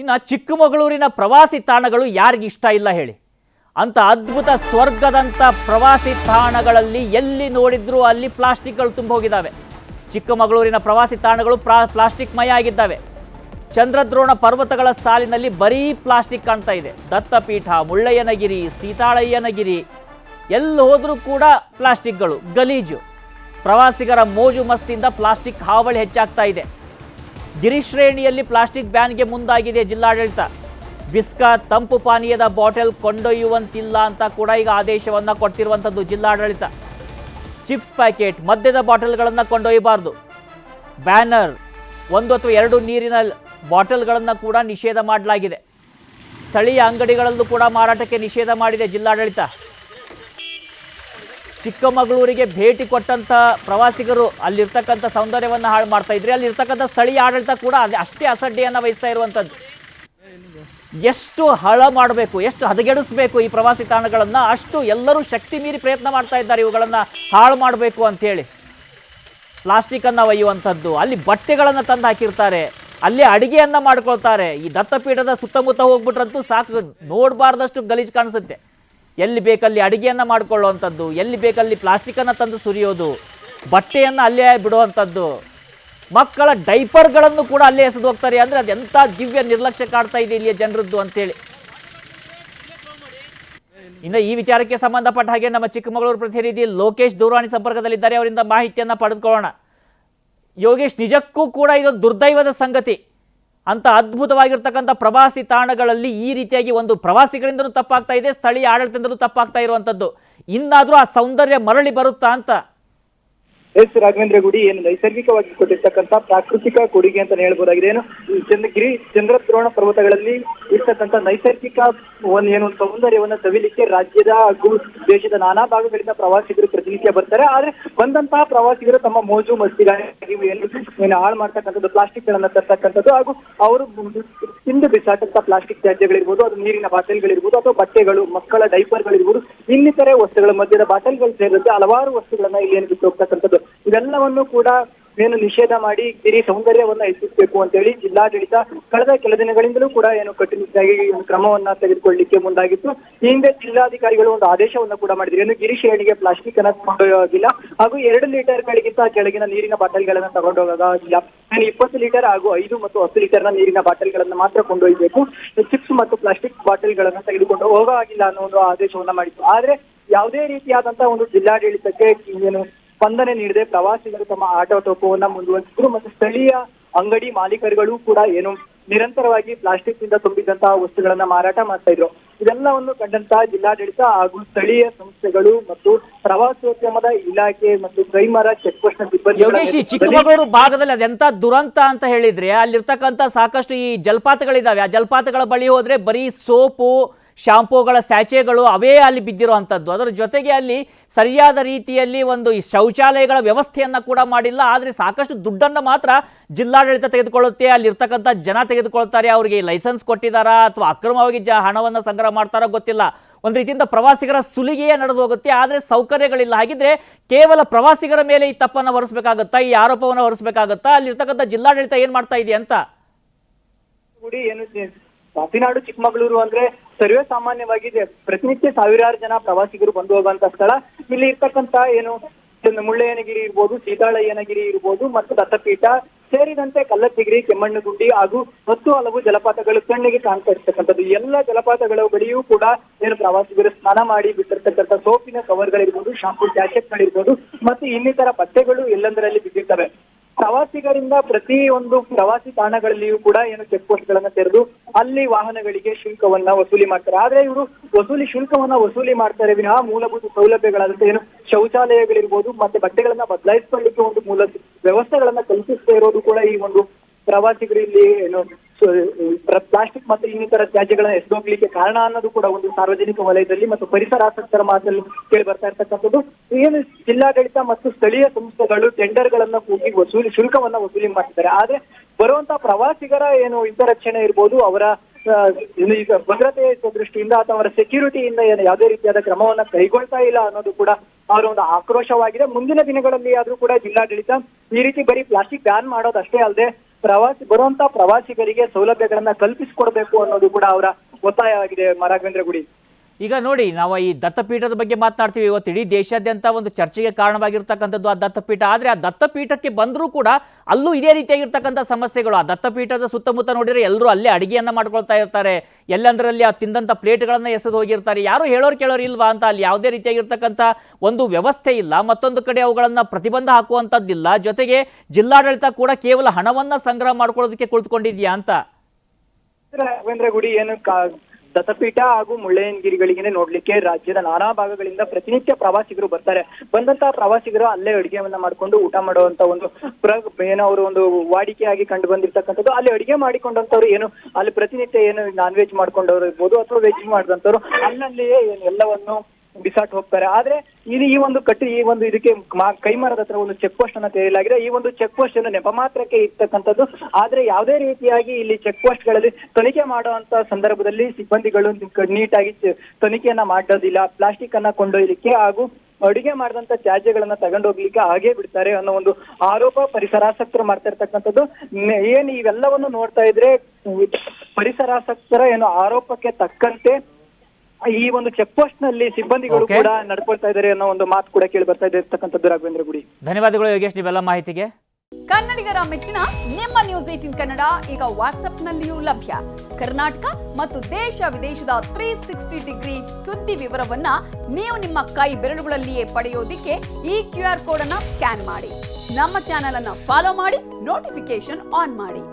ಇನ್ನು ಚಿಕ್ಕಮಗಳೂರಿನ ಪ್ರವಾಸಿ ತಾಣಗಳು ಯಾರಿಗೆ ಇಷ್ಟ ಇಲ್ಲ ಹೇಳಿ. ಅಂಥ ಅದ್ಭುತ ಸ್ವರ್ಗದಂಥ ಪ್ರವಾಸಿ ತಾಣಗಳಲ್ಲಿ ಎಲ್ಲಿ ನೋಡಿದ್ರೂ ಅಲ್ಲಿ ಪ್ಲಾಸ್ಟಿಕ್ಗಳು ತುಂಬ ಹೋಗಿದ್ದಾವೆ ಚಿಕ್ಕಮಗಳೂರಿನ ಪ್ರವಾಸಿ ತಾಣಗಳು ಪ್ರಾ ಪ್ಲಾಸ್ಟಿಕ್ ಮಯ ಆಗಿದ್ದಾವೆ. ಚಂದ್ರದ್ರೋಣ ಪರ್ವತಗಳ ಸಾಲಿನಲ್ಲಿ ಬರೀ ಪ್ಲಾಸ್ಟಿಕ್ ಕಾಣ್ತಾ ಇದೆ. ದತ್ತಪೀಠ, ಮುಳ್ಳಯ್ಯನಗಿರಿ, ಸೀತಾಳಯ್ಯನಗಿರಿ, ಎಲ್ಲಿ ಹೋದರೂ ಕೂಡ ಪ್ಲಾಸ್ಟಿಕ್ಗಳು, ಗಲೀಜು. ಪ್ರವಾಸಿಗರ ಮೋಜು ಮಸ್ತಿಯಿಂದ ಪ್ಲಾಸ್ಟಿಕ್ ಹಾವಳಿ ಹೆಚ್ಚಾಗ್ತಾ ಇದೆ. ಗಿರಿಶ್ರೇಣಿಯಲ್ಲಿ ಪ್ಲಾಸ್ಟಿಕ್ ಬ್ಯಾನ್ಗೆ ಮುಂದಾಗಿದೆ ಜಿಲ್ಲಾಡಳಿತ. ಬಿಸ್ಕ ತಂಪು ಪಾನೀಯದ ಬಾಟಲ್ ಕೊಂಡೊಯ್ಯುವಂತಿಲ್ಲ ಅಂತ ಕೂಡ ಈಗ ಆದೇಶವನ್ನು ಕೊಟ್ಟಿರುವಂಥದ್ದು ಜಿಲ್ಲಾಡಳಿತ. ಚಿಪ್ಸ್ ಪ್ಯಾಕೆಟ್, ಮದ್ಯದ ಬಾಟಲ್ಗಳನ್ನು ಕೊಂಡೊಯ್ಯಬಾರ್ದು. ಬ್ಯಾನರ್, ಒಂದು ಅಥವಾ ಎರಡು ನೀರಿನ ಬಾಟಲ್ಗಳನ್ನು ಕೂಡ ನಿಷೇಧ ಮಾಡಲಾಗಿದೆ. ಸ್ಥಳೀಯ ಅಂಗಡಿಗಳಲ್ಲೂ ಕೂಡ ಮಾರಾಟಕ್ಕೆ ನಿಷೇಧ ಮಾಡಿದೆ ಜಿಲ್ಲಾಡಳಿತ. ಚಿಕ್ಕಮಗಳೂರಿಗೆ ಭೇಟಿ ಕೊಟ್ಟಂಥ ಪ್ರವಾಸಿಗರು ಅಲ್ಲಿರ್ತಕ್ಕಂಥ ಸೌಂದರ್ಯವನ್ನು ಹಾಳು ಮಾಡ್ತಾ ಇದ್ರೆ. ಅಲ್ಲಿರ್ತಕ್ಕಂಥ ಸ್ಥಳೀಯ ಆಡಳಿತ ಕೂಡ ಅಷ್ಟೇ ಅಸಡ್ಡೆಯನ್ನು ವಹಿಸ್ತಾ ಇರುವಂಥದ್ದು. ಎಷ್ಟು ಹಳ ಮಾಡಬೇಕು, ಎಷ್ಟು ಹದಗೆಡಿಸ್ಬೇಕು ಈ ಪ್ರವಾಸಿ ತಾಣಗಳನ್ನು, ಅಷ್ಟು ಎಲ್ಲರೂ ಶಕ್ತಿ ಮೀರಿ ಪ್ರಯತ್ನ ಮಾಡ್ತಾ ಇದ್ದಾರೆ ಇವುಗಳನ್ನು ಹಾಳು ಮಾಡಬೇಕು ಅಂತೇಳಿ ಪ್ಲಾಸ್ಟಿಕನ್ನು ಒಯ್ಯುವಂಥದ್ದು, ಅಲ್ಲಿ ಬಟ್ಟೆಗಳನ್ನು ತಂದು ಹಾಕಿರ್ತಾರೆ, ಅಲ್ಲಿ ಅಡಿಗೆಯನ್ನು ಮಾಡ್ಕೊಳ್ತಾರೆ. ಈ ದತ್ತಪೀಠದ ಸುತ್ತಮುತ್ತ ಹೋಗ್ಬಿಟ್ರಂತೂ ಸಾಕು, ನೋಡಬಾರ್ದಷ್ಟು ಗಲೀಜು ಕಾಣಿಸುತ್ತೆ. ಎಲ್ಲಿ ಬೇಕಲ್ಲಿ ಅಡುಗೆಯನ್ನು ಮಾಡಿಕೊಳ್ಳುವಂಥದ್ದು, ಎಲ್ಲಿ ಬೇಕಲ್ಲಿ ಪ್ಲಾಸ್ಟಿಕನ್ನು ತಂದು ಸುರಿಯೋದು, ಬಟ್ಟೆಯನ್ನು ಅಲ್ಲೇ ಬಿಡುವಂಥದ್ದು. ಮಕ್ಕಳ ಡೈಪರ್ಗಳನ್ನು ಕೂಡ ಅಲ್ಲೇ ಎಸೆದು ಹೋಗ್ತಾರೆ. ಅಂದರೆ ಎಂಥ ದಿವ್ಯ ನಿರ್ಲಕ್ಷ್ಯ ಕಾಡ್ತಾ ಇದೆ ಇಲ್ಲಿಯ ಜನರದ್ದು ಅಂತೇಳಿ. ಇನ್ನು ಈ ವಿಚಾರಕ್ಕೆ ಸಂಬಂಧಪಟ್ಟ ಹಾಗೆ ನಮ್ಮ ಚಿಕ್ಕಮಗಳೂರು ಪ್ರತಿನಿಧಿ ಲೋಕೇಶ್ ದೂರವಾಣಿ ಸಂಪರ್ಕದಲ್ಲಿದ್ದಾರೆ. ಅವರಿಂದ ಮಾಹಿತಿಯನ್ನು ಪಡೆದುಕೊಳ್ಳೋಣ. ಯೋಗೇಶ್, ನಿಜಕ್ಕೂ ಕೂಡ ಇದು ದುರ್ದೈವದ ಸಂಗತಿ. ಅಂತ ಅದ್ಭುತವಾಗಿರ್ತಕ್ಕಂಥ ಪ್ರವಾಸಿ ತಾಣಗಳಲ್ಲಿ ಈ ರೀತಿಯಾಗಿ ಒಂದು ಪ್ರವಾಸಿಗಳಿಂದಲೂ ತಪ್ಪಾಗ್ತಾ ಇದೆ, ಸ್ಥಳೀಯ ಆಡಳಿತದಿಂದಲೂ ತಪ್ಪಾಗ್ತಾ ಇರುವಂಥದ್ದು. ಇನ್ನಾದರೂ ಆ ಸೌಂದರ್ಯ ಮರಳಿ ಬರುತ್ತಾ ಅಂತ ಎಸ್ ರಾಘವೇಂದ್ರ ಗುಡಿ ಏನು ನೈಸರ್ಗಿಕವಾಗಿ ಕೊಟ್ಟಿರ್ತಕ್ಕಂಥ ಪ್ರಾಕೃತಿಕ ಕೊಡುಗೆ ಅಂತ ಹೇಳ್ಬೋದಾಗಿದೆ. ಏನು ಚಂದ್ರಗಿರಿ ಚಂದ್ರದ್ರೋಣ ಪರ್ವತಗಳಲ್ಲಿ ಇರ್ತಕ್ಕಂಥ ನೈಸರ್ಗಿಕ ಒಂದು ಏನು ಸೌಂದರ್ಯವನ್ನ ಸವಿಲಿಕ್ಕೆ ರಾಜ್ಯದ ಹಾಗೂ ದೇಶದ ನಾನಾ ಭಾಗಗಳಿಂದ ಪ್ರವಾಸಿಗರು ಪ್ರತಿನಿತ್ಯ ಬರ್ತಾರೆ. ಆದ್ರೆ ಬಂದಂತಹ ಪ್ರವಾಸಿಗರು ತಮ್ಮ ಮೋಜು ಮಸ್ತಿಗಾಗಿ ಏನು ಏನು ಹಾಳು ಮಾಡ್ತಕ್ಕಂಥದ್ದು ಪ್ಲಾಸ್ಟಿಕ್ ಗಳನ್ನ ತರ್ತಕ್ಕಂಥದ್ದು ಹಾಗೂ ಅವರು ತಿಂದು ಬಿಸಾಟಂತ ಪ್ಲಾಸ್ಟಿಕ್ ತ್ಯಾಜ್ಯಗಳಿರ್ಬೋದು, ಅದು ನೀರಿನ ಬಾಟಲ್ಗಳಿರ್ಬೋದು, ಅಥವಾ ಬಟ್ಟೆಗಳು, ಮಕ್ಕಳ ಡೈಪರ್ಗಳಿರ್ಬೋದು, ಇನ್ನಿತರೆ ವಸ್ತುಗಳ ಮಧ್ಯದ ಬಾಟಲ್ಗಳು ಸೇರಿದಂತೆ ಹಲವಾರು ವಸ್ತುಗಳನ್ನ ಇಲ್ಲಿ ಏನು ಬಿಟ್ಟು ಹೋಗ್ತಕ್ಕಂಥದ್ದು. ಇವೆಲ್ಲವನ್ನು ಕೂಡ ಏನು ನಿಷೇಧ ಮಾಡಿ ಗಿರಿ ಸೌಂದರ್ಯವನ್ನ ಹೆಚ್ಚಿಸಬೇಕು ಅಂತ ಹೇಳಿ ಜಿಲ್ಲಾಡಳಿತ ಕಳೆದ ಕೆಲ ದಿನಗಳಿಂದಲೂ ಕೂಡ ಏನು ಕಟ್ಟುನಿಟ್ಟಾಗಿ ಕ್ರಮವನ್ನ ತೆಗೆದುಕೊಳ್ಳಲಿಕ್ಕೆ ಮುಂದಾಗಿತ್ತು. ಈ ಹಿಂದೆ ಜಿಲ್ಲಾಧಿಕಾರಿಗಳು ಒಂದು ಆದೇಶವನ್ನ ಕೂಡ ಮಾಡಿದ್ರು. ಏನು ಗಿರಿ ಶ್ರೇಣಿಗೆ ಪ್ಲಾಸ್ಟಿಕ್ ಅನ್ನ ಕೊಂಡೊಯ್ಯೋಗಿಲ್ಲ ಹಾಗೂ ಎರಡು ಲೀಟರ್ ಗಳಿಗಿಂತ ಕೆಳಗಿನ ನೀರಿನ ಬಾಟಲ್ಗಳನ್ನ ತಗೊಂಡೋಗೋದಿಲ್ಲ ಏನು ಇಪ್ಪತ್ತು ಲೀಟರ್ ಹಾಗೂ ಐದು ಮತ್ತು ಹತ್ತು ನ ನೀರಿನ ಬಾಟಲ್ಗಳನ್ನ ಮಾತ್ರ ಕೊಂಡೊಯ್ಯಬೇಕು ಚಿಪ್ಸ್ ಮತ್ತು ಪ್ಲಾಸ್ಟಿಕ್ ಬಾಟಲ್ಗಳನ್ನ ತೆಗೆದುಕೊಂಡು ಹೋಗೋ ಆಗಿಲ್ಲ ಅನ್ನೋ ಒಂದು ಆದೇಶವನ್ನ ಮಾಡಿತ್ತು ಆದ್ರೆ ಯಾವುದೇ ರೀತಿಯಾದಂತಹ ಒಂದು ಜಿಲ್ಲಾಡಳಿತಕ್ಕೆ ಏನು ಸ್ಪಂದನೆ ನೀಡದೆ ಪ್ರವಾಸಿಗರು ತಮ್ಮ ಆಟೋಟೋಪವನ್ನ ಮುಂದುವರಿಸಿದ್ರು ಮತ್ತು ಸ್ಥಳೀಯ ಅಂಗಡಿ ಮಾಲೀಕರುಗಳು ಕೂಡ ಏನು ನಿರಂತರವಾಗಿ ಪ್ಲಾಸ್ಟಿಕ್ನಿಂದ ತುಂಬಿದಂತಹ ವಸ್ತುಗಳನ್ನ ಮಾರಾಟ ಮಾಡ್ತಾ ಇದ್ರು. ಇದೆಲ್ಲವನ್ನು ಕಂಡಂತಹ ಜಿಲ್ಲಾಡಳಿತ ಹಾಗೂ ಸ್ಥಳೀಯ ಸಂಸ್ಥೆಗಳು ಮತ್ತು ಪ್ರವಾಸೋದ್ಯಮದ ಇಲಾಖೆ ಮತ್ತು ಕೈಮರ ಚೆಕ್ ಪೋಸ್ಟ್ನ ಚಿಕ್ಕಮಗಳೂರು ಭಾಗದಲ್ಲಿ ಅದೆಂತ ದುರಂತ ಅಂತ ಹೇಳಿದ್ರೆ ಅಲ್ಲಿರ್ತಕ್ಕಂತ ಸಾಕಷ್ಟು ಈ ಜಲಪಾತಗಳಿದಾವೆ. ಆ ಜಲಪಾತಗಳ ಬಳಿ ಹೋದ್ರೆ ಬರೀ ಸೋಪು ಶಾಂಪೂಗಳ ಸ್ಯಾಚೆಗಳು ಅವೇ ಅಲ್ಲಿ ಬಿದ್ದಿರೋ ಅಂಥದ್ದು ಅದರ ಜೊತೆಗೆ ಅಲ್ಲಿ ಸರಿಯಾದ ರೀತಿಯಲ್ಲಿ ಒಂದು ಈ ಶೌಚಾಲಯಗಳ ವ್ಯವಸ್ಥೆಯನ್ನು ಕೂಡ ಮಾಡಿಲ್ಲ. ಆದರೆ ಸಾಕಷ್ಟು ದುಡ್ಡನ್ನು ಮಾತ್ರ ಜಿಲ್ಲಾಡಳಿತ ತೆಗೆದುಕೊಳ್ಳುತ್ತೆ. ಅಲ್ಲಿರ್ತಕ್ಕಂಥ ಜನ ತೆಗೆದುಕೊಳ್ತಾರೆ. ಅವರಿಗೆ ಲೈಸೆನ್ಸ್ ಕೊಟ್ಟಿದ್ದಾರಾ ಅಥವಾ ಅಕ್ರಮವಾಗಿ ಜ ಹಣವನ್ನು ಸಂಗ್ರಹ ಮಾಡ್ತಾರೋ ಗೊತ್ತಿಲ್ಲ. ಒಂದು ರೀತಿಯಿಂದ ಪ್ರವಾಸಿಗರ ಸುಲಿಗೆಯೇ ನಡೆದು ಹೋಗುತ್ತೆ. ಆದರೆ ಸೌಕರ್ಯಗಳಿಲ್ಲ. ಹಾಗಿದ್ರೆ ಕೇವಲ ಪ್ರವಾಸಿಗರ ಮೇಲೆ ಈ ತಪ್ಪನ್ನು ಹೊರಿಸಬೇಕಾಗುತ್ತಾ? ಈ ಆರೋಪವನ್ನು ಹೊರಿಸಬೇಕಾಗುತ್ತಾ? ಅಲ್ಲಿರ್ತಕ್ಕಂಥ ಜಿಲ್ಲಾಡಳಿತ ಏನ್ ಮಾಡ್ತಾ ಇದೆ ಅಂತ ಏನು ಚೆ- ಚಿಕ್ಕಮಗಳೂರು ಅಂದ್ರೆ ಸರ್ವೇ ಸಾಮಾನ್ಯವಾಗಿ ಪ್ರತಿನಿತ್ಯ ಸಾವಿರಾರು ಜನ ಪ್ರವಾಸಿಗರು ಬಂದು ಹೋಗುವಂತ ಸ್ಥಳ. ಇಲ್ಲಿ ಇರ್ತಕ್ಕಂತ ಏನು ಮುಳ್ಳಯ್ಯನಗಿರಿ ಇರ್ಬೋದು, ಸೀತಾಳಯ್ಯನಗಿರಿ ಇರ್ಬೋದು, ಮತ್ತು ದತ್ತಪೀಠ ಸೇರಿದಂತೆ ಕಲ್ಲತ್ತಿಗಿರಿ ಕೆಮ್ಮಣ್ಣುಗುಂಡಿ ಹಾಗೂ ಹತ್ತು ಹಲವು ಜಲಪಾತಗಳು ಕಣ್ಣಿಗೆ ಕಾಣ್ತಾ ಇರ್ತಕ್ಕಂಥದ್ದು ಎಲ್ಲ ಜಲಪಾತಗಳ ಬಳಿಯೂ ಕೂಡ ಏನು ಪ್ರವಾಸಿಗರು ಸ್ನಾನ ಮಾಡಿ ಬಿಟ್ಟಿರ್ತಕ್ಕಂಥ ಸೋಪಿನ ಕವರ್ಗಳಿರ್ಬೋದು, ಶಾಂಪೂ ಗಳಿರ್ಬೋದು ಮತ್ತು ಇನ್ನಿತರ ಬಟ್ಟೆಗಳು ಎಲ್ಲಂದರಲ್ಲಿ ಬಿದ್ದಿರ್ತವೆ. ಪ್ರವಾಸಿಗರಿಂದ ಪ್ರತಿ ಒಂದು ಪ್ರವಾಸಿ ತಾಣಗಳಲ್ಲಿಯೂ ಕೂಡ ಏನು ಚೆಕ್ ಪೋಸ್ಟ್ ಗಳನ್ನ ತೆರೆದು ಅಲ್ಲಿ ವಾಹನಗಳಿಗೆ ಶುಲ್ಕವನ್ನ ವಸೂಲಿ ಮಾಡ್ತಾರೆ. ಆದ್ರೆ ಇವರು ವಸೂಲಿ ಶುಲ್ಕವನ್ನ ವಸೂಲಿ ಮಾಡ್ತಾರೆ ವಿನಃ ಮೂಲಭೂತ ಸೌಲಭ್ಯಗಳಾದಂತೆ ಏನು ಶೌಚಾಲಯಗಳಿರ್ಬೋದು ಮತ್ತೆ ಬಟ್ಟೆಗಳನ್ನ ಬದಲಾಯಿಸ್ಕೊಳ್ಳಿಕ್ಕೆ ಒಂದು ಮೂಲ ವ್ಯವಸ್ಥೆಗಳನ್ನ ಕಲ್ಪಿಸ್ತಾ ಇರೋದು ಕೂಡ ಈ ಒಂದು ಪ್ರವಾಸಿಗರು ಇಲ್ಲಿ ಏನು ಪ್ಲಾಸ್ಟಿಕ್ ಮತ್ತು ಇನ್ನಿತರ ತ್ಯಾಜ್ಯಗಳನ್ನ ಎಸೆದೋಗ್ಲಿಕ್ಕೆ ಕಾರಣ ಅನ್ನೋದು ಕೂಡ ಒಂದು ಸಾರ್ವಜನಿಕ ವಲಯದಲ್ಲಿ ಮತ್ತು ಪರಿಸರಾಸಕ್ತರ ಮಾತಲ್ಲಿ ಕೇಳಿ ಬರ್ತಾ ಇರ್ತಕ್ಕಂಥದ್ದು. ಏನು ಜಿಲ್ಲಾಡಳಿತ ಮತ್ತು ಸ್ಥಳೀಯ ಸಂಸ್ಥೆಗಳು ಟೆಂಡರ್ ಗಳನ್ನ ಕೂಗಿ ವಸೂಲಿ, ಶುಲ್ಕವನ್ನ ವಸೂಲಿ ಮಾಡ್ತಿದ್ದಾರೆ. ಆದ್ರೆ ಬರುವಂತ ಪ್ರವಾಸಿಗರ ಏನು ಹಿತರಕ್ಷಣೆ ಇರ್ಬೋದು, ಅವರ ಈಗ ಭದ್ರತೆ ದೃಷ್ಟಿಯಿಂದ ಅಥವಾ ಅವರ ಸೆಕ್ಯೂರಿಟಿಯಿಂದ ಏನು ಯಾವುದೇ ರೀತಿಯಾದ ಕ್ರಮವನ್ನ ಕೈಗೊಳ್ತಾ ಇಲ್ಲ ಅನ್ನೋದು ಕೂಡ ಅವರ ಒಂದು ಆಕ್ರೋಶವಾಗಿದೆ. ಮುಂದಿನ ದಿನಗಳಲ್ಲಿ ಆದ್ರೂ ಕೂಡ ಜಿಲ್ಲಾಡಳಿತ ಈ ರೀತಿ ಬರೀ ಪ್ಲಾಸ್ಟಿಕ್ ಬ್ಯಾನ್ ಮಾಡೋದಷ್ಟೇ ಅಲ್ಲದೆ ಪ್ರವಾಸಿ ಬರುವಂತ ಪ್ರವಾಸಿಗರಿಗೆ ಸೌಲಭ್ಯಗಳನ್ನ ಕಲ್ಪಿಸಿಕೊಡ್ಬೇಕು ಅನ್ನೋದು ಕೂಡ ಅವರ ಒತ್ತಾಯವಾಗಿದೆ ಮ- ಗುಡಿ. ಈಗ ನೋಡಿ, ನಾವು ಈ ದತ್ತಪೀಠದ ಬಗ್ಗೆ ಮಾತನಾಡ್ತೀವಿ. ಇವತ್ತು ಇಡೀ ದೇಶಾದ್ಯಂತ ಒಂದು ಚರ್ಚೆಗೆ ಕಾರಣವಾಗಿರ್ತಕ್ಕಂಥದ್ದು ಆ ದತ್ತಪೀಠ. ಆದರೆ ಆ ದತ್ತಪೀಠಕ್ಕೆ ಬಂದರೂ ಕೂಡ ಅಲ್ಲೂ ಇದೇ ರೀತಿಯಾಗಿರ್ತಕ್ಕಂಥ ಸಮಸ್ಯೆಗಳು. ಆ ದತ್ತಪೀಠದ ಸುತ್ತಮುತ್ತ ನೋಡಿದರೆ ಎಲ್ಲರೂ ಅಲ್ಲೇ ಅಡಿಗೆಯನ್ನು ಮಾಡ್ಕೊಳ್ತಾ ಇರ್ತಾರೆ. ಎಲ್ಲೆಂದರಲ್ಲಿ ಆ ತಿಂದಂಥ ಪ್ಲೇಟ್ಗಳನ್ನು ಎಸೆದು ಹೋಗಿರ್ತಾರೆ. ಯಾರು ಹೇಳೋರು ಕೇಳೋರು ಇಲ್ವಾ ಅಂತ ಅಲ್ಲಿ ಯಾವುದೇ ರೀತಿಯಾಗಿರ್ತಕ್ಕಂಥ ಒಂದು ವ್ಯವಸ್ಥೆ ಇಲ್ಲ. ಮತ್ತೊಂದು ಕಡೆ ಅವುಗಳನ್ನು ಪ್ರತಿಬಂಧ ಹಾಕುವಂಥದ್ದಿಲ್ಲ. ಜೊತೆಗೆ ಜಿಲ್ಲಾಡಳಿತ ಕೂಡ ಕೇವಲ ಹಣವನ್ನು ಸಂಗ್ರಹ ಮಾಡ್ಕೊಳ್ಳೋದಕ್ಕೆ ಕುಳಿತುಕೊಂಡಿದ್ಯಾ ಅಂತ? ರಾಘವೇಂದ್ರ ಗುಡಿ ಏನು ದತ್ತಪೀಠ ಹಾಗೂ ಮುಳ್ಳಯ್ಯನಗಿರಿಗಳಿಗೆ ನೋಡ್ಲಿಕ್ಕೆ ರಾಜ್ಯದ ನಾನಾ ಭಾಗಗಳಿಂದ ಪ್ರತಿನಿತ್ಯ ಪ್ರವಾಸಿಗರು ಬರ್ತಾರೆ. ಬಂದಂತಹ ಪ್ರವಾಸಿಗರು ಅಲ್ಲೇ ಅಡಿಗೆವನ್ನ ಮಾಡ್ಕೊಂಡು ಊಟ ಮಾಡುವಂತ ಒಂದು ಪ್ರ ಏನೋ ಅವರು ಒಂದು ವಾಡಿಕೆಯಾಗಿ ಕಂಡು ಬಂದಿರ್ತಕ್ಕಂಥದ್ದು ಅಲ್ಲಿ ಅಡಿಗೆ ಮಾಡಿಕೊಂಡಂತವ್ರು ಏನು, ಅಲ್ಲಿ ಪ್ರತಿನಿತ್ಯ ಏನು ನಾನ್ ವೆಜ್ ಮಾಡ್ಕೊಂಡವ್ರು ಇರ್ಬೋದು ಅಥವಾ ವೆಜ್ ಮಾಡಿದಂತವ್ರು ಅಲ್ಲಲ್ಲಿಯೇ ಏನು ಎಲ್ಲವನ್ನು ಬಿಸಾಟ್ ಹೋಗ್ತಾರೆ. ಆದ್ರೆ ಇದು ಈ ಒಂದು ಕಟ್ಟಿ, ಈ ಒಂದು ಇದಕ್ಕೆ ಕೈಮರದ ಹತ್ರ ಒಂದು ಚೆಕ್ ಪೋಸ್ಟ್ ಅನ್ನ ತೆರೆಯಲಾಗಿದೆ ಈ ಒಂದು ಚೆಕ್ ಪೋಸ್ಟ್ ಅನ್ನು ನೆಪ ಮಾತ್ರಕ್ಕೆ ಇರ್ತಕ್ಕಂಥದ್ದು. ಆದ್ರೆ ಯಾವುದೇ ರೀತಿಯಾಗಿ ಇಲ್ಲಿ ಚೆಕ್ ಪೋಸ್ಟ್ಗಳಲ್ಲಿ ತನಿಖೆ ಮಾಡುವಂತ ಸಂದರ್ಭದಲ್ಲಿ ಸಿಬ್ಬಂದಿಗಳು ನೀಟಾಗಿ ತನಿಖೆಯನ್ನ ಮಾಡೋದಿಲ್ಲ. ಪ್ಲಾಸ್ಟಿಕ್ ಅನ್ನ ಕೊಂಡೊಯ್ಲಿಕ್ಕೆ ಹಾಗೂ ಅಡುಗೆ ಮಾಡಿದಂತ ತ್ಯಾಜ್ಯಗಳನ್ನ ತಗೊಂಡೋಗ್ಲಿಕ್ಕೆ ಹಾಗೆ ಬಿಡ್ತಾರೆ ಅನ್ನೋ ಒಂದು ಆರೋಪ ಪರಿಸರಾಸಕ್ತರು ಮಾಡ್ತಾ ಇರ್ತಕ್ಕಂಥದ್ದು. ಏನ್ ಇವೆಲ್ಲವನ್ನು ನೋಡ್ತಾ ಇದ್ರೆ ಪರಿಸರಾಸಕ್ತರ ಏನು ಆರೋಪಕ್ಕೆ ತಕ್ಕಂತೆ ಈ ಒಂದು ಚೆಕ್ ಪೋಸ್ಟ್ನಲ್ಲಿ ಸಿಬ್ಬಂದಿಗಳು Okay. ಕೂಡ ನಡ್ಕೊಳ್ತಾ ಇದ್ದಾರೆ ಅನ್ನೋ ಒಂದು ಮಾತು ಕೂಡ ಕೇಳಿ ಬರ್ತಾ ಇದೆ ಇರ್ತಕ್ಕಂಥದ್ದು ರಾಘವೇಂದ್ರ ಗುಡಿ. ಧನ್ಯವಾದಗಳು ಯೋಗೇಶ್ ನೀವೆಲ್ಲ ಮಾಹಿತಿಗೆ. ಕನ್ನಡಿಗರ ಮೆಚ್ಚಿನ ನಿಮ್ಮ ನ್ಯೂಸ್ ಏಟಿನ್ ಕನ್ನಡ ಈಗ ವಾಟ್ಸ್ಆಪ್ನಲ್ಲಿಯೂ ಲಭ್ಯ. ಕರ್ನಾಟಕ ಮತ್ತು ದೇಶ ವಿದೇಶದ ತ್ರೀ ಸಿಕ್ಸ್ಟಿ ಡಿಗ್ರಿ ಸುದ್ದಿ ವಿವರವನ್ನ ನೀವು ನಿಮ್ಮ ಕೈ ಬೆರಳುಗಳಲ್ಲಿಯೇ ಪಡೆಯೋದಿಕ್ಕೆ ಈ ಕ್ಯೂ ಆರ್ ಕೋಡ್ ಅನ್ನ ಸ್ಕ್ಯಾನ್ ಮಾಡಿ. ನಮ್ಮ ಚಾನೆಲ್ ಅನ್ನ ಫಾಲೋ ಮಾಡಿ ನೋಟಿಫಿಕೇಶನ್ ಆನ್ ಮಾಡಿ.